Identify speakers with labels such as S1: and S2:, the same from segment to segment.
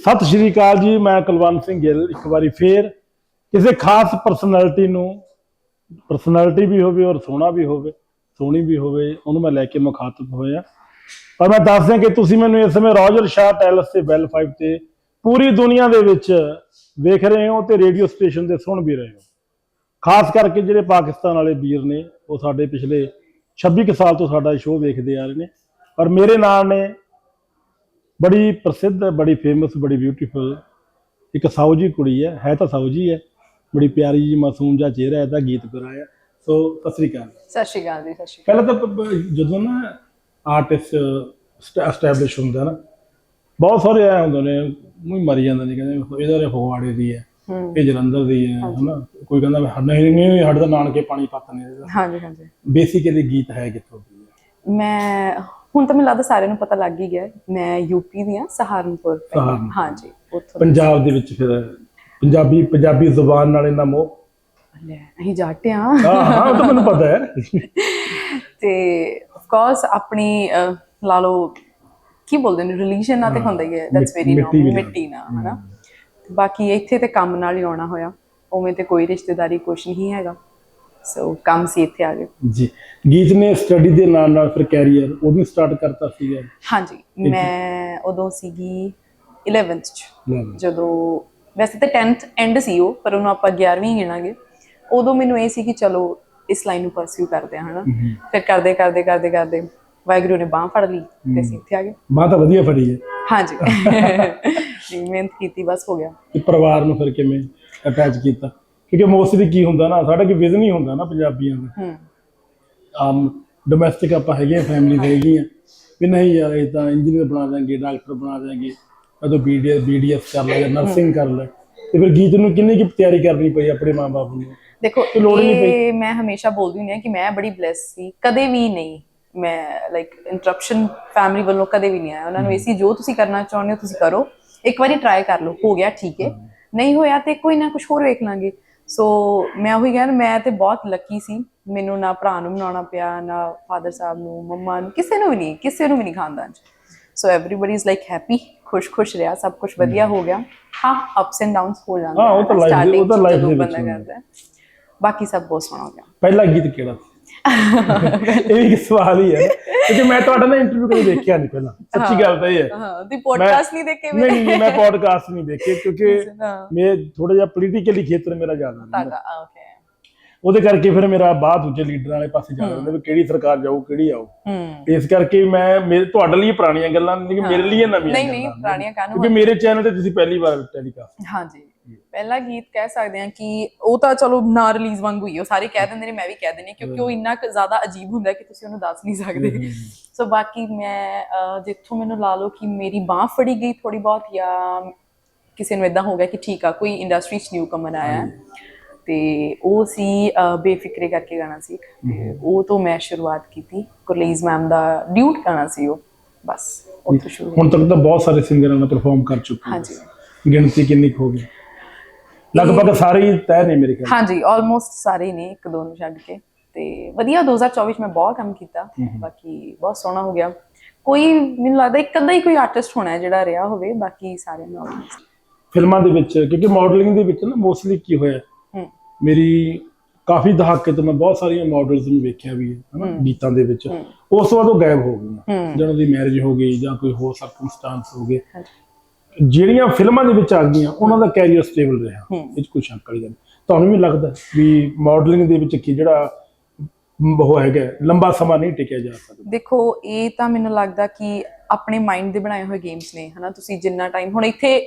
S1: ਸਤਿ ਸ਼੍ਰੀ ਅਕਾਲ ਜੀ, ਮੈਂ ਕੁਲਵੰਤ ਸਿੰਘ ਗਿੱਲ, ਇੱਕ ਵਾਰੀ ਫੇਰ ਕਿਸੇ ਖਾਸ ਪਰਸਨੈਲਿਟੀ ਨੂੰ ਪਰਸਨੈਲਿਟੀ ਵੀ ਹੋਵੇ ਔਰ ਸੋਹਣਾ ਵੀ ਹੋਵੇ, ਸੋਹਣੀ ਵੀ ਹੋਵੇ, ਉਹਨੂੰ ਮੈਂ ਲੈ ਕੇ ਮੁਖਾਤਬ ਹੋਇਆ। ਪਰ ਮੈਂ ਦੱਸ ਦਿਆਂ ਕਿ ਤੁਸੀਂ ਮੈਨੂੰ ਇਸ ਸਮੇਂ ਰੋਜਰ ਸ਼ਾਹ ਟੈਲਸ ਤੇ ਬੈਲ 5 ਤੇ ਪੂਰੀ ਦੁਨੀਆ ਦੇ ਵਿੱਚ ਵੇਖ ਰਹੇ ਹੋ ਤੇ ਰੇਡੀਓ ਸਟੇਸ਼ਨ ਤੇ ਸੁਣ ਵੀ ਰਹੇ ਹੋ। ਖਾਸ ਕਰਕੇ ਜਿਹੜੇ ਪਾਕਿਸਤਾਨ ਵਾਲੇ ਵੀਰ ਨੇ, ਉਹ ਸਾਡੇ ਪਿਛਲੇ 26 ਕੁ ਸਾਲ ਤੋਂ ਸਾਡਾ ਸ਼ੋਅ ਵੇਖਦੇ ਆ ਰਹੇ ਨੇ। ਪਰ ਮੇਰੇ ਨਾਲ ਨੇ ਬੜੀ ਪ੍ਰਸਿੱਧ ਬੜੀ ਫੇਮਸ ਬੜੀ ਬਿਊਟੀਫੁਲ ਇੱਕ ਸਾਊ ਜੀ ਕੁੜੀ ਹੈ ਹੈ ਤਾਂ ਸਾਊ ਜੀ ਹੈ ਬੜੀ ਪਿਆਰੀ ਜੀ ਮਾਸੂਮ ਜਿਹਾ ਚਿਹਰਾ ਹੈ ਤਾਂ ਗੀਤ ਗਾਇਆ ਸੋ ਸਤਿ ਸ੍ਰੀ ਅਕਾਲ।
S2: ਸਤਿ ਸ਼੍ਰੀ ਅਕਾਲ ਜੀ ਸਤਿ ਸ਼੍ਰੀ ਅਕਾਲ।
S1: ਪਹਿਲਾਂ ਤਾਂ ਜਦੋਂ ਨਾ ਆਰਟਿਸਟ ਐਸਟੈਬਲਿਸ਼ ਹੁੰਦਾ ਨਾ ਬਹੁਤ ਸਾਰੇ ਆਏ ਹੁੰਦੇ ਨੇ ਉਹੀ ਮਰੀ ਜਾਂਦੇ ਨੇ ਕਹਿੰਦੇ ਇਹਦਾ ਰੇ ਫਗਵਾੜੇ ਦੀ ਹੈ
S2: ਹੂੰ।
S1: ਇਹ ਜਲੰਧਰ ਦੀ ਹੈ ਹਨਾ ਕੋਈ ਕਹਿੰਦਾ ਸਾਡੇ ਨਹੀਂ ਨਹੀਂ ਸਾਡੇ ਦਾ ਨਾਨਕੇ ਪਾਣੀ ਪੱਤ ਨੇ
S2: ਹਾਂਜੀ ਹਾਂਜੀ।
S1: ਬੇਸਿਕਲੀ ਗੀਤ ਹੈ ਕਿੱਥੋਂ ਦੀ ਹੈ?
S2: ਮੈਂ ਹੁਣ ਤਾਂ ਮੈਨੂੰ ਲੱਗਦਾ ਸਾਰਿਆਂ ਨੂੰ ਪਤਾ ਲੱਗ ਹੀ ਗਿਆ। ਮੈਂ ਯੂਪੀ ਦੀ ਹਾਂ ਸਹਾਰਨਪੁਰ। ਹਾਂਜੀ ਉੱਥੋਂ
S1: ਪੰਜਾਬ ਦੇ ਵਿੱਚ ਫਿਰ ਪੰਜਾਬੀ ਪੰਜਾਬੀ ਜ਼ੁਬਾਨ ਨਾਲ ਇਹਨਾਂ ਮੋਹ।
S2: ਲੈ ਅਸੀਂ ਜਾਟੇ ਹਾਂ।
S1: ਹਾਂ ਹਾਂ ਉਹ ਤਾਂ ਮੈਨੂੰ ਪਤਾ ਹੈ।
S2: ਤੇ ਆਫ ਕੋਰਸ ਆਪਣੀ ਅਹ, ਲਾ ਲਓ ਕੀ ਬੋਲਦੇ ਨੇ ਰਿਲੀਜੀਅਨ ਨਾਲ ਤੇ ਹੁੰਦਾ ਹੀ ਹੈ। ਦੈਟਸ ਵੈਰੀ
S1: ਮਿੱਟੀ ਵੀ
S2: ਨੋਰਮਲ
S1: ਨਾਲ।
S2: ਮਿੱਟੀ ਨਾ ਹਨਾ। ਤੇ ਬਾਕੀ ਇੱਥੇ ਤੇ ਕੰਮ ਨਾਲ ਹੀ ਆਉਣਾ ਹੋਇਆ। ਉਵੇਂ ਤੇ ਕੋਈ ਰਿਸ਼ਤੇਦਾਰੀ ਕੁਛ ਨਹੀਂ ਹੈਗਾ। ਸੋ ਕੰਮ ਸੀ ਇੱਥੇ ਆ ਗਏ
S1: ਜੀ। ਗੀਤ ਨੇ ਸਟੱਡੀ ਦੇ ਨਾਲ ਨਾਲ ਫਿਰ ਕੈਰੀਅਰ ਉਹ ਵੀ ਸਟਾਰਟ ਕਰਤਾ ਸੀਗਾ।
S2: ਹਾਂਜੀ। ਮੈਂ ਉਦੋਂ ਸੀਗੀ 11th ਚ। ਜਦੋਂ ਵੈਸੇ ਤਾਂ 10th ਐਂਡ ਸੀ ਉਹ ਪਰ ਉਹਨੂੰ ਆਪਾਂ 11ਵੀਂ ਗਿਣਾਂਗੇ। ਉਦੋਂ ਮੈਨੂੰ ਇਹ ਸੀ ਕਿ ਚਲੋ ਇਸ ਲਾਈਨ ਨੂੰ ਪਰਸਿਊ ਕਰਦੇ ਹਾਂ ਹਨਾ। ਫਿਰ ਕਰਦੇ ਕਰਦੇ ਕਰਦੇ ਕਰਦੇ ਵਾਹਿਗੁਰੂ ਨੇ ਬਾਹ ਫੜ ਲਈ ਤੇ ਅਸੀਂ ਇੱਥੇ ਆ ਗਏ।
S1: ਮਾਂ ਤਾਂ ਵਧੀਆ ਫੜੀ ਹੈ।
S2: ਹਾਂਜੀ। ਜੀ ਮਿਹਨਤ ਕੀਤੀ ਬਸ ਹੋ ਗਿਆ।
S1: ਪਰਿਵਾਰ ਨੂੰ ਫਿਰ ਕਿਵੇਂ ਅਟੈਚ ਕੀਤਾ? ਕਿਉਂਕਿ ਮੋਸਟਲੀ ਕੀ ਹੁੰਦਾ ਨਾ ਸਾਡਾ ਕੀ ਵਿਜ਼ਨ ਹੀ ਹੁੰਦਾ ਨਾ ਪੰਜਾਬੀਆਂ ਦਾ।
S2: ਹੂੰ।
S1: ਆਮ ਡੋਮੈਸਟਿਕ ਆਪਾਂ ਹੈਗੇ ਫੈਮਿਲੀ ਦੇ ਹੈਗੇ ਆ। ਵੀ ਨਹੀਂ ਯਾਰ ਇਹ ਤਾਂ ਇੰਜੀਨੀਅਰ ਬਣਾ ਦਾਂਗੇ ਡਾਕਟਰ ਬਣਾ ਦਾਂਗੇ ਅਦੋਂ ਬੀਡੀਐਸ ਬੀਡੀਐਸ ਕਰ ਲੈ ਜਾਂ ਨਰਸਿੰਗ ਕਰ ਲੈ। ਤੇ ਫਿਰ ਗੀਤ ਨੂੰ ਕਿੰਨੀ ਕੀ ਤਿਆਰੀ ਕਰਨੀ ਪਈ ਆਪਣੇ ਮਾਂ-ਬਾਪ ਨੂੰ?
S2: ਦੇਖੋ
S1: ਤੇ ਲੋੜ ਹੀ ਨਹੀਂ
S2: ਇਹ ਮੈਂ ਹਮੇਸ਼ਾ ਬੋਲਦੀ ਹੁੰਦੀ ਹਾਂ ਕਿ ਮੈਂ ਬੜੀ ਬlesed ਸੀ ਕਦੇ ਵੀ ਨਹੀਂ। ਮੈਂ ਲਾਈਕ ਇੰਟਰਪਸ਼ਨ ਫੈਮਿਲੀ ਵੱਲੋਂ ਕਦੇ ਵੀ ਨਹੀਂ ਆਇਆ। ਉਹਨਾਂ ਨੂੰ ਇਹ ਸੀ ਜੋ ਤੁਸੀਂ ਕਰਨਾ ਚਾਹੁੰਦੇ ਹੋ ਤੁਸੀਂ ਕਰੋ। ਇੱਕ ਵਾਰੀ ਟਰਾਈ ਕਰ ਲਓ ਹੋ ਗਿਆ ਠੀਕ ਹੈ। ਨਹੀਂ ਹੋਇਆ ਤੇ ਕੋਈ ਨਾ ਕੁਝ ਹੋਰ ਵੇਖ ਲਾਂਗੇ। ਸੋ ਮੈਂ ਉਹੀ ਕਹਿੰਦਾ ਮੈਂ ਤੇ ਬਹੁਤ ਲੱਕੀ ਸੀ। ਮੈਨੂੰ ਨਾ ਭਰਾ ਨੂੰ ਬਣਾਉਣਾ ਪਿਆ ਨਾ ਫਾਦਰ ਸਾਹਿਬ ਨੂੰ ਮੰਮਾ ਨੂੰ ਕਿਸੇ ਨੂੰ ਵੀ ਨਹੀਂ ਕਿਸੇ ਨੂੰ ਵੀ ਨਹੀਂ ਖਾਨਦਾਨ ਚ। So everybody is like happy ਖੁਸ਼-ਖੁਸ਼ ਰਿਹਾ ਸਭ ਕੁਝ ਵਧੀਆ ਹੋ ਗਿਆ। ਹਾਂ ਅਪਸ ਐਂਡ ਡਾਊਨਸ ਹੋ ਜਾਂਦੇ
S1: ਹਾਂ, ਉਹ ਤਾਂ life ਦੇ- ਉਹ ਤਾਂ ਵਿੱਚ
S2: ਬੰਦਾ। ਕਰਦਾ। ਬਾਕੀ ਸਭ ਬਹੁਤ ਸੋਹਣਾ ਹੋ ਗਿਆ।
S1: ਪਹਿਲਾ ਗੀਤ ਕਿਹੜਾ? ਇਹ ਵੀ ਇੱਕ ਸਵਾਲ ਹੀ ਹੈ। ਕਿਉਂਕਿ ਮੈਂ ਤੁਹਾਡਾ ਨਾ ਇੰਟਰਵਿਊ ਕਦੇ ਦੇਖਿਆ ਨਹੀਂ ਪਹਿਲਾਂ। ਸੱਚੀ ਗੱਲ ਤਾਂ ਇਹ ਹੈ।
S2: ਹਾਂ ਦੀ ਪੋਡਕਾਸਟ ਨਹੀਂ ਦੇਖੇ
S1: ਨਹੀਂ ਨਹੀਂ ਮੈਂ ਪੋਡਕਾਸਟ ਨਹੀਂ ਦੇਖੇ ਕਿਉਂਕਿ ਮੈਂ ਥੋੜਾ ਜਿਹਾ ਪੋਲੀਟੀਕਲੀ ਖੇਤਰ ਮੇਰਾ ਜ਼ਿਆਦਾ ਨਹੀਂ
S2: ਓਕੇ
S1: ਉਹਦੇ ਕਰਕੇ ਫਿਰ ਮੇਰਾ ਬਾਅਦ ਦੂਜੇ ਲੀਡਰਾਂ ਵਾਲੇ ਪਾਸੇ ਜਾ ਜਾਂਦਾ ਵੀ ਕਿਹੜੀ ਸਰਕਾਰ ਜਾਊ ਕਿਹੜੀ ਆਊ। ਇਸ ਕਰਕੇ ਮੈਂ ਮੇਰੇ ਤੁਹਾਡੇ ਲਈ ਪੁਰਾਣੀਆਂ ਗੱਲਾਂ ਨੇ ਕਿ ਮੇਰੇ ਲਈ ਨਵੀਆਂ
S2: ਨਹੀਂ ਨਹੀਂ। ਪੁਰਾਣੀਆਂ ਕਾਨੂੰ
S1: ਕਿਉਂਕਿ ਮੇਰੇ ਚੈਨਲ ਤੇ ਤੁਸੀਂ ਪਹਿਲੀ ਵਾਰ ਟੈਲੀਕਾਸਟ
S2: ਹਾਂਜੀ। ਪਹਿਲਾ ਗੀਤ ਕਹਿ ਸਕਦੇ ਹਾਂ ਕਿ ਉਹ ਤਾਂ ਚਲੋ ਨਾ ਰਿਲੀਜ਼ ਵਾਂਗੂ ਹੀ ਉਹ ਸਾਰੇ ਕਹਿ ਦਿੰਦੇ ਨੇ ਮੈਂ ਵੀ ਕਹਿ ਹਾਂ, ਕਿਉਂਕਿ ਉਹ ਇੰਨਾ ਜ਼ਿਆਦਾ ਅਜੀਬ ਹੁੰਦਾ ਕਿ ਤੁਸੀਂ ਉਹਨੂੰ ਦੱਸ ਨਹੀਂ ਸਕਦੇ। ਸੋ ਬਾਕੀ ਮੈਂ ਜਿੱਥੋਂ ਮੈਨੂੰ ਲਾ ਲਓ ਕਿ ਮੇਰੀ ਬਾਹ ਫੜੀ ਗਈ ਥੋੜੀ ਬਹੁਤ ਜਾਂ ਕਿਸੇ ਨੂੰ ਇਦਾਂ ਹੋ ਗਿਆ ਕਿ ਠੀਕ ਆ ਕੋਈ ਇੰਡਸਟਰੀ 'ਚ ਨਿਊ ਕਮਰ ਆਇਆ। ਹੈ। ਤੇ ਉਹ ਸੀ ਬੇਫਿਕਰੇ ਕਰਕੇ ਗਾਣਾ ਸੀ। ਉਹ ਤੋਂ ਮੈਂ ਸ਼ੁਰੂਆਤ ਕੀਤੀ ਗੁਰਲੀਜ਼ ਮੈਮ ਦਾ ਡਿਊਟ ਗਾਣਾ ਸੀ ਉਹ। ਬਸ ਉੱਥੋਂ ਸ਼ੁਰੂ
S1: ਹੁਣ ਤੱਕ ਤਾਂ ਬਹੁਤ ਸਾਰੇ ਸਿੰਗਰਾਂ ਨੇ ਪਰਫਾਰਮ ਕਰ ਚੁੱਕੇ
S2: ਹਾਂਜੀ।
S1: ਹੋ। ਗਿਣਤੀ ਕਿੰਨੀ ਹੋ ਗਈ? ਲਗਭਗ ਸਾਰੇ ਹੀ ਤੈਅ ਨੇ ਮੇਰੇ ਖਿਆਲ
S2: ਹਾਂਜੀ ਆਲਮੋਸਟ ਸਾਰੇ ਹੀ ਨੇ ਇੱਕ ਦੋ ਨੂੰ ਛੱਡ ਕੇ। ਤੇ ਵਧੀਆ 2024 ਚ ਮੈਂ ਬਹੁਤ ਕੰਮ ਕੀਤਾ। ਬਾਕੀ ਬਹੁਤ ਸੋਹਣਾ ਹੋ ਗਿਆ। ਕੋਈ ਮੈਨੂੰ ਲੱਗਦਾ ਇੱਕ ਅੱਧਾ ਹੀ ਕੋਈ ਆਰਟਿਸਟ ਹੋਣਾ ਹੈ ਜਿਹੜਾ ਰਿਹਾ ਹੋਵੇ ਬਾਕੀ ਸਾਰੇ ਨੂੰ almost।
S1: ਫਿਲਮਾਂ ਦੇ ਵਿੱਚ ਕਿਉਂਕਿ ਮਾਡਲਿੰਗ ਦੇ ਵਿੱਚ ਨਾ ਮੋਸਟਲੀ ਕੀ ਹੋਇਆ ਮੇਰੀ ਕਾਫੀ ਦਹਾਕੇ ਤੋਂ ਮੈਂ ਬਹੁਤ ਸਾਰੀਆਂ ਮਾਡਲਸ ਨੂੰ ਵੇਖਿਆ ਵੀ ਹੈ ਹਨਾ ਗੀਤਾਂ ਦੇ ਵਿੱਚ। ਉਸ ਤੋਂ ਬਾਅਦ ਉਹ ਗਾਇਬ ਹੋ ਗਈਆਂ। ਜਦੋਂ ਦੀ ਮੈਰਿਜ ਹੋ ਗਈ ਜਾਂ ਕੋਈ ਹੋਰ ਸਰਕਮਸਟੈਂਸ ਹੋ ਗਏ। ਜਿਹੜੀਆਂ ਫਿਲਮਾਂ ਦੇ ਵਿੱਚ ਆ ਗਈਆਂ ਉਹਨਾਂ ਦਾ ਕੈਰੀਅਰ ਸਟੇਬਲ ਰਿਹਾ। ਇਹ ਕੋਈ ਸ਼ੱਕ ਵਾਲੀ ਗੱਲ। ਤੁਹਾਨੂੰ ਵੀ ਲੱਗਦਾ ਵੀ ਮਾਡਲਿੰਗ ਦੇ ਵਿੱਚ ਕੀ ਜਿਹੜਾ ਉਹ ਹੈਗਾ ਲੰਬਾ ਸਮਾਂ ਨਹੀਂ ਟਿਕਿਆ ਜਾ ਸਕਦਾ।
S2: ਦੇਖੋ ਇਹ ਤਾਂ ਮੈਨੂੰ ਲੱਗਦਾ ਕਿ ਆਪਣੇ ਮਾਈਂਡ ਦੇ ਬਣਾਏ ਹੋਏ ਗੇਮਸ ਨੇ ਹਨਾ? ਤੁਸੀਂ ਜਿੰਨਾ ਟਾਈਮ ਹੁਣ ਇੱਥੇ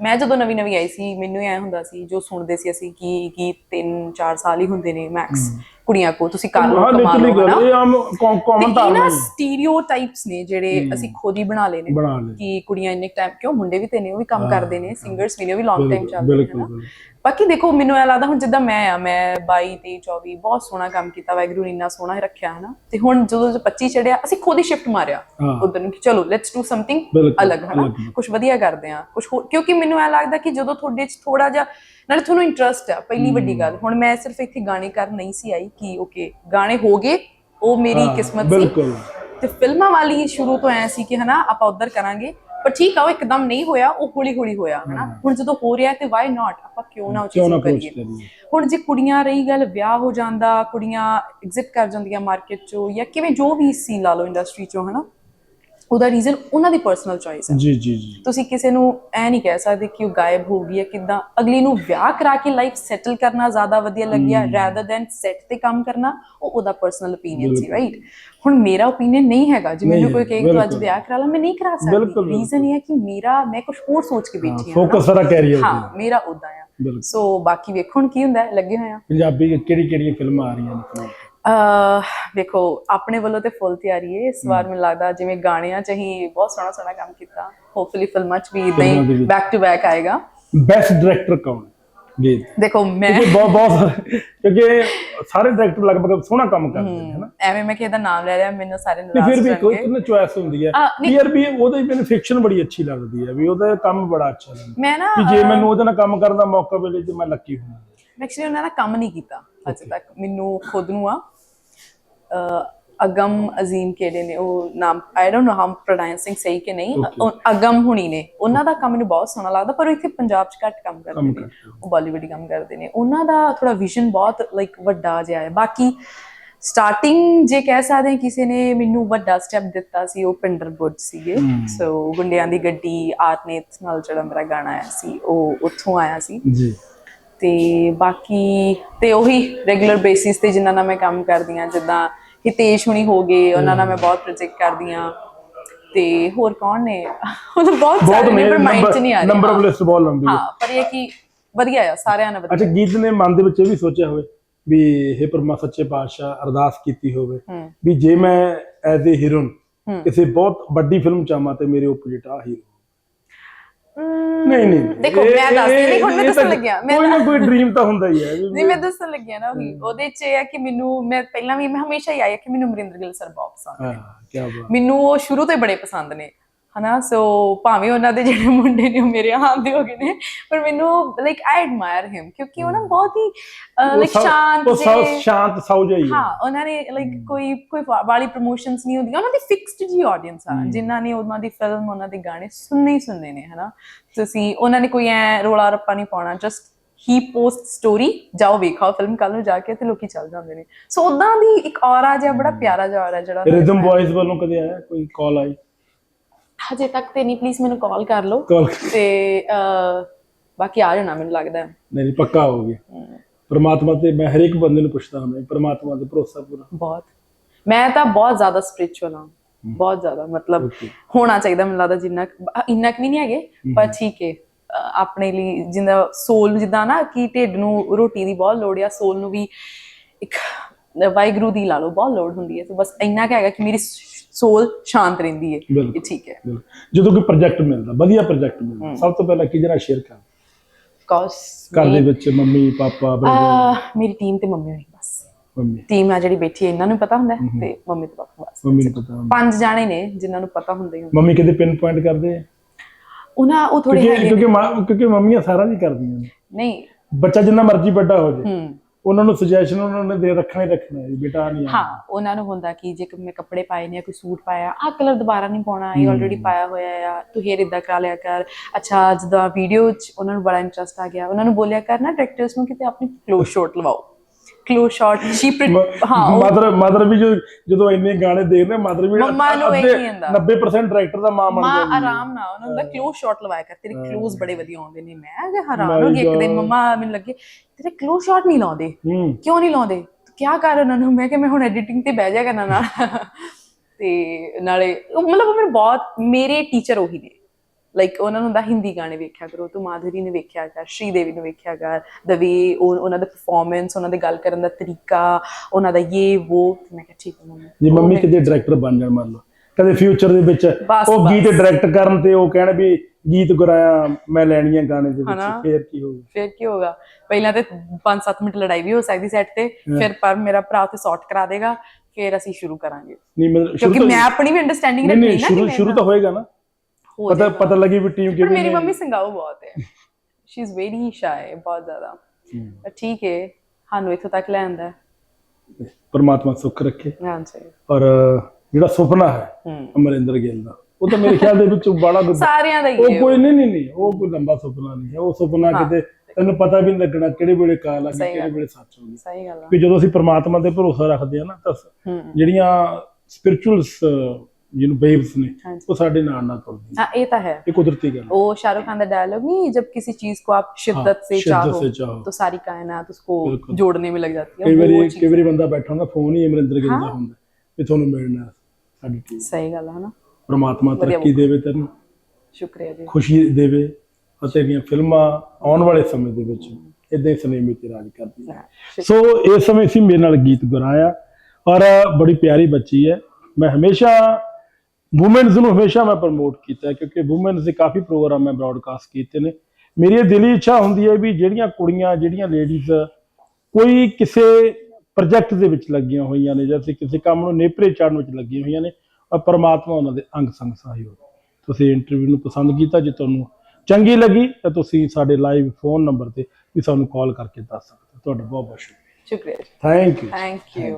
S2: ਮੈਂ ਜਦੋਂ ਨਵੀਂ ਨਵੀਂ ਆਈ ਸੀ ਮੈਨੂੰ ਐ ਹੁੰਦਾ ਸੀ ਜੋ ਸੁਣਦੇ ਸੀ ਅਸੀਂ ਕਿ ਕਿ 3-4 ਸਾਲ ਹੀ ਹੁੰਦੇ ਨੇ ਮੈਕਸ ਕੁੜੀਆਂ ਕੋ ਤੁਸੀਂ ਕਰ ਲਓ
S1: ਹਾਂ
S2: ਕਮਾ
S1: ਲਿਟਰਲੀ
S2: ਲਓ ਹਨਾ
S1: ਗੱਲ ਇਹ ਆਮ ਕਾਮਨ
S2: ਤੇ ਨਾ। ਸਟੀਰੀਓਟਾਈਪਸ ਨੇ ਜਿਹੜੇ ਅਸੀਂ ਖੁਦ ਹੀ ਬਣਾ ਲਏ ਨੇ ਕਿ ਕੁੜੀਆਂ ਇੰਨੇ ਟਾਈਮ ਕਿਉਂ ਮੁੰਡੇ ਵੀ ਤੇ ਨੇ ਉਹ ਵੀ ਕੰਮ ਕਰਦੇ ਨੇ ਸਿੰਗਰਸ ਵੀ ਨੇ ਉਹ ਵੀ ਲੌਂਗ ਟਾਈਮ ਚੱਲਦੇ ਨੇ
S1: ਬਿਲਕੁਲ।
S2: ਬਾਕੀ ਦੇਖੋ ਮੈਨੂੰ ਇਹ ਲੱਗਦਾ ਹੁਣ ਜਿੱਦਾਂ ਮੈਂ ਆ ਮੈਂ 22 23 24 ਬਹੁਤ ਸੋਹਣਾ ਕੰਮ ਕੀਤਾ ਵੈਗਰੂ ਨੇ ਇੰਨਾ ਸੋਹਣਾ ਰੱਖਿਆ ਹਨਾ ਤੇ ਹੁਣ ਜਦੋਂ 25 ਚੜਿਆ ਅਸੀਂ ਖੁਦ ਹੀ ਸ਼ਿਫਟ ਮਾਰਿਆ। ਉਧਰ ਨੂੰ ਕਿ ਚਲੋ ਲੈਟਸ ਡੂ ਸਮਥਿੰਗ ਅਲੱਗ ਹਨਾ। ਕੁਝ ਵਧੀਆ ਕਰਦੇ ਆ ਕੁਝ ਕਿਉਂਕਿ ਮੈਨੂੰ ਇਹ ਲੱਗਦਾ ਕਿ ਜਦੋਂ ਤੁਹਾਡੇ ਚ ਥੋੜਾ ਜਿਹਾ ਨਾਲੇ ਤੁਹਾਨੂੰ ਇੰਟਰਸਟ ਆ ਪਹਿਲੀ ਵੱਡੀ ਗੱਲ ਹੁਣ ਮੈਂ ਸਿਰਫ ਇੱਥੇ ਗਾਣੇ ਕਰ ਨਹੀਂ ਸੀ ਆਈ ਕਿ ਓਕੇ ਗਾਣੇ ਹੋ ਗਏ ਉਹ ਮੇਰੀ ਕਿਸਮਤ ਸੀ।
S1: ਬਿਲਕੁਲ।
S2: ਤੇ ਫਿਲਮਾਂ ਵਾਲੀ ਸ਼ੁਰੂ ਤੋਂ ਐ ਸੀ ਕਿ ਹਨਾ ਆਪਾਂ ਉਧਰ ਕਰਾਂਗੇ। ਪਰ ਠੀਕ ਆ ਉਹ ਇੱਕਦਮ ਨਹੀਂ ਹੋਇਆ ਉਹ ਹੌਲੀ ਹੌਲੀ ਹੋਇਆ ਹਨਾ। ਹੁਣ ਜਦੋਂ ਹੋ ਰਿਹਾ ਤੇ ਵਾਈ ਨਾਟ ਆਪਾਂ ਕਿਉਂ ਨਾ ਉਹ ਚੀਜ਼ ਕਰੀਏ।
S1: ਕਰੀਏ।
S2: ਹੁਣ ਜੇ ਕੁੜੀਆਂ ਰਹੀ ਗੱਲ ਵਿਆਹ ਹੋ ਜਾਂਦਾ ਕੁੜੀਆਂ ਐਗਜ਼ਿਟ ਕਰ ਜਾਂਦੀਆਂ ਮਾਰਕੀਟ ਚੋਂ ਜਾਂ ਕਿਵੇਂ ਜੋ ਵੀ ਸੀ ਲਾ ਲਓ ਇੰਡਸਟਰੀ ਚੋਂ ਹਨਾ। ਉਹਦਾ ਰੀਜ਼ਨ ਉਹਨਾਂ ਦੀ ਪਰਸਨਲ ਚੋਇਸ ਹੈ।
S1: ਜੀ ਜੀ ਜੀ।
S2: ਤੁਸੀਂ ਕਿਸੇ ਨੂੰ ਐ ਨਹੀਂ ਕਹਿ ਸਕਦੇ ਕਿ ਉਹ ਗਾਇਬ ਹੋ ਗਈ ਹੈ ਕਿਦਾਂ? ਅਗਲੀ ਨੂੰ ਵਿਆਹ ਕਰਾ ਕੇ ਲਾਈਫ ਸੈਟਲ ਕਰਨਾ ਜ਼ਿਆਦਾ ਵਧੀਆ ਲੱਗਿਆ ਰੈਦਰ ਦੈਨ ਸੈਟ ਤੇ ਕੰਮ ਕਰਨਾ ਉਹ ਉਹਦਾ ਪਰਸਨਲ ਓਪੀਨੀਅਨ ਸੀ ਰਾਈਟ ਹੁਣ ਮੇਰਾ ਓਪੀਨੀਅਨ ਨਹੀਂ ਹੈਗਾ ਜੇ ਮੈਨੂੰ ਕੋਈ ਕਹੇ ਕਿ ਤੂੰ ਅੱਜ ਵਿਆਹ ਕਰਾ ਲਾ ਮੈਂ ਨਹੀਂ ਕਰਾ ਸਕਦੀ। ਰੀਜ਼ਨ ਇਹ ਹੈ ਕਿ ਮੇਰਾ ਮੈਂ ਕੁਝ ਹੋਰ ਸੋਚ ਕੇ ਬੈਠੀ ਹਾਂ
S1: ਫੋਕਸ ਸਾਰਾ ਕੈਰੀਅਰ
S2: ਹਾਂ ਮੇਰਾ ਉਦਾਂ ਆ। ਸੋ ਬਾਕੀ ਵੇਖੋ ਹੁਣ ਕੀ ਹੁੰਦਾ ਲੱਗੇ ਹੋਏ ਆ।
S1: ਪੰਜਾਬੀ ਕਿਹੜੀ ਕਿਹੜੀਆਂ ਫਿਲਮਾਂ ਆ ਰਹੀਆਂ ਨੇ
S2: ਵੇਖੋ ਆਪਣੇ ਵੱਲੋਂ ਤੇ ਫੁੱਲ ਤਿਆਰੀ ਹੈ ਇਸ ਵਾਰ ਮੈਨੂੰ ਲੱਗਦਾ ਜਿਵੇਂ ਗਾਣਿਆਂ ਚ ਹੀ ਬਹੁਤ ਸੋਹਣਾ ਸੋਹਣਾ ਕੰਮ ਕੀਤਾ। ਹੋਪਫੁਲੀ ਫਿਲਮਾਂ ਚ ਵੀ ਇਦਾਂ ਹੀ। ਬੈਕ ਟੂ ਬੈਕ ਆਏਗਾ।
S1: ਬੈਸਟ ਡਾਇਰੈਕਟਰ ਕੌਣ ਹੈ? ਗੀਤ
S2: ਦੇਖੋ ਮੈਂ
S1: ਬਹੁਤ ਬਹੁਤ ਕਿਉਂਕਿ ਸਾਰੇ ਡਾਇਰੈਕਟਰ ਲਗਭਗ ਸੋਹਣਾ ਕੰਮ ਕਰਦੇ ਨੇ ਹਨਾ?
S2: ਐਵੇਂ ਮੈਂ ਕਿਸੇ ਦਾ ਨਾਮ ਲੈ ਰਿਹਾ ਮੈਨੂੰ ਸਾਰੇ ਨਾਰਾਜ਼
S1: ਫਿਰ ਵੀ ਕੋਈ ਕਿੰਨੇ ਚੁਆਇਸ ਹੁੰਦੀ ਹੈ? ਯਾਰ ਵੀ ਉਹਦੇ ਮੈਨੂੰ ਫਿਕਸ਼ਨ ਬੜੀ ਅੱਛੀ ਲੱਗਦੀ ਹੈ ਵੀ ਉਹਦਾ ਕੰਮ ਬੜਾ ਅੱਛਾ ਲੱਗਦਾ।
S2: ਮੈਂ ਨਾ
S1: ਜੇ ਮੈਨੂੰ ਉਹਦੇ ਨਾਲ ਕੰਮ ਕਰਨ ਦਾ ਮੌਕਾ ਮਿਲੇ ਤੇ ਮੈਂ ਲੱਕੀ ਹੋਵਾਂ।
S2: ਐਕਚੁਅਲੀ ਉਹਨਾਂ ਦਾ ਕੰਮ ਨਹੀਂ ਕੀਤਾ। ਅਜੇ ਤੱਕ ਮੈਨੂੰ ਖੁਦ ਨੂੰ ਆ ਅਗਮ ਅਜ਼ੀਮ ਕਿਹੜੇ ਨੇ ਉਹ ਨਾਮ ਆਈ ਡੋਨਟ ਨੋ ਹਾਊ ਪ੍ਰੋਨਾਂਸਿੰਗ ਸਹੀ ਕਿ ਨਹੀਂ ਅਗਮ ਹੁਣੀ ਨੇ ਉਹਨਾਂ ਦਾ ਕੰਮ ਮੈਨੂੰ ਬਹੁਤ ਸੋਹਣਾ ਲੱਗਦਾ ਪਰ ਉਹ ਇੱਥੇ ਪੰਜਾਬ 'ਚ ਘੱਟ ਕੰਮ ਕਰਦੇ ਨੇ ਉਹ ਬਾਲੀਵੁੱਡ ਕੰਮ ਕਰਦੇ ਨੇ ਉਹਨਾਂ ਦਾ ਥੋੜਾ ਵਿਜ਼ਨ ਬਹੁਤ ਲਾਈਕ ਵੱਡਾ ਜਿਹਾ ਹੈ ਬਾਕੀ ਸਟਾਰਟਿੰਗ ਜੇ ਕਹਿ ਸਕਦੇ ਕਿਸੇ ਨੇ ਮੈਨੂੰ ਵੱਡਾ ਸਟੈਪ ਦਿੱਤਾ ਸੀ ਉਹ ਪਿੰਡਰ ਬੁੱਢ ਸੀਗੇ ਸੋ ਗੁੰਡਿਆਂ ਦੀ ਗੱਡੀ ਆਰਨੇਤ ਨਾਲ ਜਿਹੜਾ ਮੇਰਾ ਗਾਣਾ ਆਇਆ ਸੀ ਉਹ ਉੱਥੋਂ ਆਇਆ ਸੀ।
S1: ਜੀ।
S2: ਤੇ ਬਾਕੀ ਤੇ ਉਹੀ ਰੈਗੂਲਰ ਬੇਸਿਸ ਤੇ ਜਿਨ੍ਹਾਂ ਨਾਲ ਮੈਂ ਕੰਮ ਕਰਦੀ ਆ ਜਿੱਦਾਂ ਹਿਤੇਸ਼ ਹੁਣੀ ਹੋ ਗਏ ਉਹਨਾਂ ਨਾਲ ਮੈਂ ਬਹੁਤ ਪ੍ਰੋਜੈਕਟ ਕਰਦੀ ਆ ਤੇ ਹੋਰ ਕੌਣ ਨੇ? ਮਤਲਬ ਬਹੁਤ ਸਾਰੇ ਨੇ ਪਰ ਮਾਈਂਡ 'ਚ ਨਹੀਂ ਆ ਰਹੇ।
S1: ਨੰਬਰ ਆਫ
S2: ਹਾਂ।
S1: ਲਿਸਟ ਬਹੁਤ ਲੰਬੀ ਹੈ।
S2: ਹਾਂ ਪਰ ਇਹ ਕਿ ਵਧੀਆ ਆ ਸਾਰਿਆਂ ਨਾਲ ਵਧੀਆ।
S1: ਅੱਛਾ ਗੀਤ ਨੇ ਮਨ ਦੇ ਵਿੱਚ ਇਹ ਵੀ ਸੋਚਿਆ ਹੋਵੇ ਵੀ ਇਹ ਪਰਮਾ ਸੱਚੇ ਪਾਤਸ਼ਾਹ ਅਰਦਾਸ ਕੀਤੀ ਹੋਵੇ
S2: ਹੂੰ।
S1: ਵੀ ਜੇ ਮੈਂ ਐਜ਼ ਅ ਹੀਰੋਇਨ
S2: ਹੂੰ।
S1: ਕਿਸੇ ਬਹੁਤ ਵੱਡੀ ਫਿਲਮ ਚਾਹਾਂ ਤੇ ਮੇਰੇ ਓਪੋਜਿਟ ਆ ਹੀਰੋ ਨਹੀਂ ਨਹੀਂ।
S2: ਦੇਖੋ, ਮੈਂ ਦੱਸਦੀ ਨਹੀਂ, ਹੁਣ ਮੈਂ ਦੱਸਣ ਲੱਗਿਆ, ਮੈਂ
S1: ਕੋਈ ਨਾ ਕੋਈ ਡ੍ਰੀਮ ਤਾਂ ਹੁੰਦਾ ਹੀ ਹੈ
S2: ਨਹੀਂ ਮੈਂ ਦੱਸਣ ਲੱਗੀ ਆ ਨਾ ਉਹੀ ਉਹਦੇ 'ਚ ਇਹ ਆ ਕਿ ਮੈਨੂੰ ਮੈਂ ਪਹਿਲਾਂ ਵੀ ਮੈਂ ਹਮੇਸ਼ਾ ਹੀ ਆਇਆ ਕਿ ਮੈਨੂੰ ਅਮਰਿੰਦਰ ਗਿੱਲ ਸਰ ਬਹੁਤ ਪਸੰਦ
S1: ਹਾਂ ਕੀ ਬਾਤ।
S2: ਮੈਨੂੰ ਉਹ ਸ਼ੁਰੂ ਤੋਂ ਹੀ ਬੜੇ ਪਸੰਦ ਨੇ। ਹਨਾ? ਸੋ ਭਾਵੇਂ ਉਹਨਾਂ ਦੇ ਜਿਹੜੇ ਮੁੰਡੇ ਨੇ ਉਹ ਮੇਰੇ ਹਾਂ ਦੇ ਹੋ ਗਏ ਨੇ ਪਰ ਮੈਨੂੰ ਲਾਈਕ ਆਈ ਐਡਮਾਇਰ ਹਿਮ ਕਿਉਂਕਿ ਉਹ ਨਾ ਬਹੁਤ ਹੀ ਲਾਈਕ ਸ਼ਾਂਤ
S1: ਉਹ ਸਭ ਸ਼ਾਂਤ ਸੌ ਜਾਈ
S2: ਹਾਂ ਉਹਨਾਂ ਨੇ ਲਾਈਕ ਕੋਈ ਕੋਈ ਵਾਲੀ ਪ੍ਰੋਮੋਸ਼ਨਸ ਨਹੀਂ ਹੁੰਦੀਆਂ ਉਹਨਾਂ ਦੀ ਫਿਕਸਡ ਜੀ ਆਡੀਅנס ਆ। ਜਿਨ੍ਹਾਂ ਨੇ ਉਹਨਾਂ ਦੀ ਫਿਲਮ ਉਹਨਾਂ ਦੇ ਗਾਣੇ ਸੁਣਨੇ ਹੀ ਸੁਣਨੇ ਨੇ ਹਨਾ? ਤੁਸੀਂ ਉਹਨਾਂ ਨੇ ਕੋਈ ਐ ਰੋਲਾ ਰੱਪਾ ਨਹੀਂ ਪਾਉਣਾ ਜਸਟ ਹੀ ਪੋਸਟ ਸਟੋਰੀ ਜਾਓ ਵੇਖੋ ਫਿਲਮ ਕੱਲ ਨੂੰ ਜਾ ਕੇ ਤੇ ਲੋਕੀ ਚੱਲ ਜਾਂਦੇ ਨੇ। ਸੋ ਉਦਾਂ ਦੀ ਇੱਕ ਔਰਾ ਜਿਹਾ ਬੜਾ ਪਿਆਰਾ ਜਿਹਾ ਔਰਾ ਜਿਹੜਾ
S1: ਰਿਦਮ ਬॉयਜ਼ ਵੱਲੋਂ ਕਦੇ ਆਇਆ ਕੋਈ ਕਾਲ ਆਈ?
S2: ਹਜੇ ਤੱਕ ਤੇ ਨਹੀਂ ਪਲੀਜ਼ ਮੈਨੂੰ ਕਾਲ ਕਰ ਲਓ।
S1: ਕਾਲ
S2: ਤੇ ਅਹ, ਬਾਕੀ ਆ ਜਾਣਾ ਮੈਨੂੰ ਲੱਗਦਾ ਹੈ।
S1: ਨਹੀਂ ਨਹੀਂ, ਪੱਕਾ ਹੋ ਗਿਆ। ਪਰਮਾਤਮਾ ਤੇ ਮੈਂ ਹਰੇਕ ਬੰਦੇ ਨੂੰ ਪੁੱਛਦਾ ਹਾਂ ਪਰਮਾਤਮਾ ਤੇ ਭਰੋਸਾ ਪੂਰਾ।
S2: ਬਹੁਤ। ਮੈਂ ਤਾਂ ਬਹੁਤ ਜ਼ਿਆਦਾ ਸਪਿਰਚੁਅਲ ਹਾਂ। ਬਹੁਤ ਜ਼ਿਆਦਾ ਮਤਲਬ
S1: Okay.
S2: ਹੋਣਾ ਚਾਹੀਦਾ ਮੈਨੂੰ ਲੱਗਦਾ ਜਿੰਨਾ ਕੁ- ਇੰਨਾ ਕੁ ਵੀ ਨਹੀਂ ਹੈਗੇ ਪਰ ਠੀਕ ਹੈ। ਆਪਣੇ ਲਈ ਜਿੰਦਾ ਸੋਲ ਜਿੱਦਾਂ ਨਾ ਕਿ ਢਿੱਡ ਨੂੰ ਰੋਟੀ ਦੀ ਬਹੁਤ ਲੋੜ ਆ ਸੋਲ ਨੂੰ ਵੀ ਇੱਕ ਵਾਹਿਗੁਰੂ ਦੀ ਲਾ ਲਓ ਬਹੁਤ ਲੋੜ ਹੁੰਦੀ ਹੈ। ਤੇ ਬਸ ਇੰਨਾ ਕੁ ਹੈਗਾ ਕਿ ਮੇਰੀ ਸੋਲ ਸ਼ਾਂਤ ਰਹਿੰਦੀ ਹੈ। ਇਹ ਠੀਕ ਹੈ।
S1: ਜਦੋਂ ਕੋਈ ਪ੍ਰੋਜੈਕਟ ਮਿਲਦਾ ਵਧੀਆ ਪ੍ਰੋਜੈਕਟ ਮਿਲਦਾ ਸਭ ਤੋਂ ਪਹਿਲਾਂ ਕਿਹਦੇ ਨਾਲ ਸ਼ੇਅਰ ਕਰ।
S2: ਕਾਸ
S1: ਘਰ ਦੇ ਵਿੱਚ ਮੰਮੀ ਪਾਪਾ ਬ੍ਰਦਰ
S2: ਮੇਰੀ ਟੀਮ ਤੇ ਮੰਮੀ ਹੋਣੀ ਬਸ।
S1: ਮੰਮੀ।
S2: ਟੀਮ ਆ ਜਿਹੜੀ ਬੈਠੀ ਹੈ ਇਹਨਾਂ ਨੂੰ ਪਤਾ ਹੁੰਦਾ ਤੇ ਮੰਮੀ ਤੇ ਪਾਪਾ ਬਸ
S1: ਮੰਮੀ ਨੂੰ ਪਤਾ।
S2: ਪੰਜ ਜਾਣੇ ਨੇ ਜਿਨ੍ਹਾਂ ਨੂੰ ਪਤਾ ਹੁੰਦਾ ਹੀ ਹੁੰਦਾ।
S1: ਮੰਮੀ ਕਿਤੇ ਪਿਨ ਪੁਆਇੰਟ ਕਰਦੇ ਆ?
S2: ਉਹਨਾਂ ਉਹ ਥੋੜੇ
S1: ਕਿਉਂਕਿ ਕਿਉਂਕਿ ਮਾਂ- ਕਿਉਂਕਿ ਮੰਮੀਆਂ ਸਾਰਾ ਨਹੀਂ ਕਰਦੀਆਂ ਨੇ।
S2: ਨਹੀਂ।
S1: ਬੱਚਾ ਜਿੰਨਾ ਮਰਜ਼ੀ ਵੱਡਾ ਹੋ ਜਾਏ।
S2: ਹੂੰ
S1: ਉਹਨਾਂ ਨੂੰ ਸੁਜੈਸ਼ਨ ਉਹਨਾਂ ਨੇ ਦੇ ਰੱਖਣਾ ਹੀ ਰੱਖਣਾ ਹੈ ਵੀ ਬੇਟਾ ਨਹੀਂ ਆ
S2: ਹਾਂ ਉਹਨਾਂ ਨੂੰ ਹੁੰਦਾ ਕਿ ਜੇ ਮੈਂ ਕੱਪੜੇ ਪਾਏ ਨੇ ਕੋਈ ਸੂਟ ਪਾਇਆ ਆਹ ਕਲਰ ਦੁਬਾਰਾ ਨਹੀਂ ਪਾਉਣਾ ਇਹ ਆਲਰੇਡੀ ਪਾਇਆ ਹੋਇਆ ਆ ਤੂੰ ਹੇਅਰ ਇਦਾਂ ਕਰਾ ਲਿਆ ਕਰ। ਅੱਛਾ ਜਦੋਂ ਵੀਡੀਓ ਚ ਉਹਨਾਂ ਨੂੰ ਬੜਾ ਇੰਟਰਸਟ ਆ ਗਿਆ। ਉਹਨਾਂ ਨੂੰ ਬੋਲਿਆ ਕਰ ਨਾ ਡਾਇਰੈਕਟਰਸ ਨੂੰ ਕਿਤੇ ਆਪਣੀ ਕਲੋਜ਼ ਸ਼ਾਟ ਲਵਾਓ। ਕਲੋਜ਼ ਸ਼ਾਟ ਸ਼ੀਪ ਹਾਂ
S1: ਮਦਰ ਮਦਰ ਵੀ ਜੋ- ਜਦੋਂ ਇੰਨੇ ਗਾਣੇ ਦੇਖਦੇ ਮਦਰ ਵੀ
S2: ਮੰਮਾ ਨੂੰ ਇਹੀ
S1: ਅੱਧੇ-
S2: ਹੁੰਦਾ।
S1: 90% ਡਾਇਰੈਕਟਰ ਦਾ ਮਾਂ ਬਣ
S2: ਮਾਂ ਆਰਾਮ ਨਾਲ ਉਹਨਾਂ ਦਾ ਕਲੋਜ਼ ਸ਼ਾਟ ਲਵਾਇਆ ਕਰ ਤੇਰੇ ਕਲੋਜ਼ ਬੜੇ ਵਧੀਆ ਆਉਂਦੇ ਨੇ ਮੈਂ ਅਗੇ ਹੈਰਾਨ ਹੋ ਗਈ ਇੱਕ ਦਿਨ ਮੰਮਾ ਮੈਨੂੰ ਲੱਗੇ ਤੇਰੇ ਕਲੋਜ਼ ਸ਼ਾਟ ਨਹੀਂ ਲਾਉਂਦੇ। ਕਿਉਂ ਨਹੀਂ ਲਾਉਂਦੇ? ਕੀ ਕਰ ਉਹਨਾਂ? ਨੂੰ ਮੈਂ ਕਿ ਮੈਂ ਹੁਣ ਐਡੀਟਿੰਗ ਤੇ ਬਹਿ ਜਾ ਕਰਨਾ ਨਾਲ। ਤੇ ਨਾਲੇ ਮਤਲਬ ਮੇਰੇ ਬਹੁਤ ਮੇਰੇ ਟੀਚਰ ਉਹੀ ਨੇ। ਲਾਈਕ ਉਹਨਾਂ ਨੂੰ ਹੁੰਦਾ ਹਿੰਦੀ ਗਾਣੇ ਵੇਖਿਆ ਕਰੋ ਤੂੰ ਮਾਧੁਰੀ ਨੇ ਵੇਖਿਆ ਕਰ ਸ਼੍ਰੀ ਦੇਵੀ ਨੂੰ ਵੇਖਿਆ ਕਰ ਦ ਵੇ ਉਹਨਾਂ ਦਾ ਪਰਫਾਰਮੈਂਸ ਉਹਨਾਂ ਦੇ ਗੱਲ ਕਰਨ ਦਾ ਤਰੀਕਾ ਉਹਨਾਂ ਦਾ ਇਹ ਉਹ ਮੈਂ ਕਿਹਾ ਠੀਕ ਹੈ
S1: ਜੇ ਮੰਮੀ ਕਿਤੇ ਡਾਇਰੈਕਟਰ ਬਣ ਜਾਣ ਮੰਨ ਲਓ ਕਦੇ ਫਿਊਚਰ ਦੇ ਵਿੱਚ ਉਹ ਗੀਤ ਡਾਇਰੈਕਟ ਕਰਨ ਤੇ ਉਹ ਕਹਿਣ ਵੀ ਗੀਤ ਗੁਰਾਇਆ ਮੈਂ ਲੈਣੀਆਂ ਗਾਣੇ ਦੇ ਵਿੱਚ? ਫੇਰ ਕੀ ਹੋਊਗਾ?
S2: ਫਿਰ ਕੀ ਹੋਗਾ ਪਹਿਲਾਂ ਤੇ 5-7 ਮਿੰਟ ਲੜਾਈ ਵੀ ਹੋ ਸਕਦੀ ਸੈੱਟ ਤੇ ਫਿਰ ਪਰ ਮੇਰਾ ਭਰਾ ਤੇ ਸੌਟ ਕਰਾ ਦੇਗਾ ਫਿਰ ਅਸੀਂ ਸ਼ੁਰੂ ਕਰਾਂਗੇ।
S1: ਨਹੀਂ ਮਤਲਬ
S2: ਕਿਉਂਕਿ ਮੈਂ ਆਪਣੀ ਵੀ ਅੰਡਰਸਟੈਂਡਿੰਗ ਰੱਖਣੀ ਨਾ
S1: ਸ਼ੁਰੂ ਸ਼ੁਰੂ ਤਾਂ ਹੋਏਗਾ ਨਾ।
S2: ਹੋ।
S1: ਪਤਾ ਲੱਗੀ ਵੀ ਟੀਮ
S2: ਪਰ
S1: ਕਿਵੇਂ
S2: ਮੇਰੀ ਮੰਮੀ ਸਿੰਗਾਊ ਬਹੁਤ ਹੈ ਸ਼ੀ ਇਜ਼ ਵੈਰੀ ਸ਼ਾਈ ਬਹੁਤ ਜ਼ਿਆਦਾ
S1: ਹੂੰ।
S2: ਪਰ ਠੀਕ ਹੈ ਸਾਨੂੰ ਇੱਥੋਂ ਤੱਕ ਲੈ ਆਂਦਾ
S1: ਪਰਮਾਤਮਾ ਸੁੱਖ ਰੱਖੇ
S2: ਹਾਂਜੀ
S1: ਔਰ ਜਿਹੜਾ ਸੁਪਨਾ ਹੈ
S2: ਹੂੰ
S1: ਅਮਰਿੰਦਰ ਗਿੱਲ ਦਾ ਉਹ ਤਾਂ ਮੇਰੇ ਖਿਆਲ ਦੇ ਵਿੱਚ ਬੜਾ
S2: ਸਾਰਿਆਂ ਦਾ ਹੀ
S1: ਉਹ
S2: ਹੈ
S1: ਕੋਈ ਨਹੀਂ ਨਹੀਂ ਨਹੀਂ ਉਹ ਕੋਈ ਲੰਬਾ ਸੁਪਨਾ ਨਹੀਂ ਹੈ ਉਹ ਸੁਪਨਾ ਕਿਤੇ ਤੈਨੂੰ ਪਤਾ ਵੀ ਨਹੀਂ ਲੱਗਣਾ ਕਿਹੜੇ ਵੇਲੇ ਕਾਲ ਆ ਗਈ
S2: ਸਹੀ
S1: ਕਿਹੜੇ
S2: ਗੱਲ।
S1: ਵੇਲੇ ਸੱਚ ਹੋ ਗਈ
S2: ਸਹੀ ਗੱਲ ਆ
S1: ਕਿ ਜਦੋਂ ਅਸੀਂ ਪ੍ਰਮਾਤਮਾ ਤੇ ਭਰੋਸਾ ਰੱਖਦੇ ਆ ਨਾ ਤਾਂ ਸ-
S2: ਹੂੰ
S1: ਜਿਹੜੀਆਂ ਸਪਿਰਚੁਅਲਸ ਜਿਹਨੂੰ ਵੇਵਸ ਨੇ
S2: ਹਾਂਜੀ।
S1: ਉਹ ਸਾਡੇ ਨਾਲ ਨਾਲ ਤੁਰਦੀਆਂ
S2: हाँ ये तो है
S1: ਇਹ ਕੁਦਰਤੀ ਗੱਲ ਹੈ
S2: वो शाहरुख खान का डायलॉग नहीं जब किसी चीज को आप शिद्दत
S1: हाँ,
S2: से
S1: शिद्दत
S2: चाहो
S1: से चाहो।
S2: तो सारी कायनात उसको
S1: बिल्कुल।
S2: जोड़ने में लग जाती है
S1: ਕਈ
S2: वो
S1: ਵਾਰੀ
S2: चीज़-
S1: ਕਈ ਵਾਰੀ ਬੰਦਾ ਬੈਠਾ ਹੁੰਦਾ ਫੋਨ ਹੀ ਅਮਰਿੰਦਰ ਗਿੱਲ ਦਾ
S2: ਹਾਂ।
S1: ਹੁੰਦਾ ਵੀ ਤੁਹਾਨੂੰ ਮਿਲਣਾ ਸਾਡੀ ਟੀਮ
S2: सही गल है ना
S1: ਪ੍ਰਮਾਤਮਾ
S2: ਵਧੀਆ
S1: ਤਰੱਕੀ ਦੇਵੇ ਤੈਨੂੰ
S2: शुक्रिया जी
S1: ਖੁਸ਼ੀ ਦੇਵੇ ਅਤੇ ਤੇਰੀਆਂ ਫਿਲਮਾਂ ਆਉਣ ਵਾਲੇ ਸਮੇਂ ਦੇ ਵਿੱਚ ਇਦਾਂ ਹੀ ਸਿਨੇਮੇ ਤੇ ਰਾਜ ਕਰਦੀਆਂ
S2: हाँ,
S1: ਸੋ ਇਸ ਸਮੇਂ ਸੀ ਮੇਰੇ ਨਾਲ ਗੀਤ ਗੁਰਾਇਆ ਔਰ ਬੜੀ ਪਿਆਰੀ ਬੱਚੀ ਹੈ ਮੈਂ ਹਮੇਸ਼ਾ ਔਮਨਸ ਨੂੰ ਹਮੇਸ਼ਾ ਮੈਂ ਪ੍ਰਮੋਟ ਕੀਤਾ ਕਿਉਂਕਿ ਔਮਨਸ ਦੇ ਕਾਫੀ ਪ੍ਰੋਗਰਾਮ ਮੈਂ ਬ੍ਰਾਡਕਾਸਟ ਕੀਤੇ ਨੇ। ਮੇਰੀ ਇਹ ਦਿਲੀ ਇੱਛਾ ਹੁੰਦੀ ਹੈ ਵੀ ਜਿਹੜੀਆਂ ਕੁੜੀਆਂ ਜਿਹੜੀਆਂ ਲੇਡੀਜ਼ ਕੋਈ ਕਿਸੇ ਪ੍ਰੋਜੈਕਟ ਦੇ ਵਿੱਚ ਲੱਗੀਆਂ ਹੋਈਆਂ ਨੇ ਜਾਂ ਕਿਸੇ ਕੰਮ ਨੂੰ ਨੇਪਰੇ ਚਾੜਨ ਵਿੱਚ ਲੱਗੀਆਂ ਹੋਈਆਂ ਨੇ ਔਰ ਪਰਮਾਤਮਾ ਉਹਨਾਂ ਦੇ ਅੰਗ ਸੰਗ ਸਹਾਇਓ ਤੁਸੀਂ ਇੰਟਰਵਿਊ ਨੂੰ ਪਸੰਦ ਕੀਤਾ ਜੇ ਤੁਹਾਨੂੰ ਚੰਗੀ ਲੱਗੀ ਤਾਂ ਤੁਸੀਂ ਸਾਡੇ ਲਾਈਵ ਫੋਨ ਨੰਬਰ ਤੇ ਵੀ ਸਾਨੂੰ ਕਾਲ ਕਰਕੇ ਦੱਸ ਸਕਦੇ ਹੋ। ਤੁਹਾਡਾ ਬਹੁਤ ਬਹੁਤ ਸ਼ੁਕਰੀਆ
S2: ਸ਼ੁਕਰੀਆ
S1: ਥੈਂਕ ਯੂ
S2: ਥੈਂਕ ਯੂ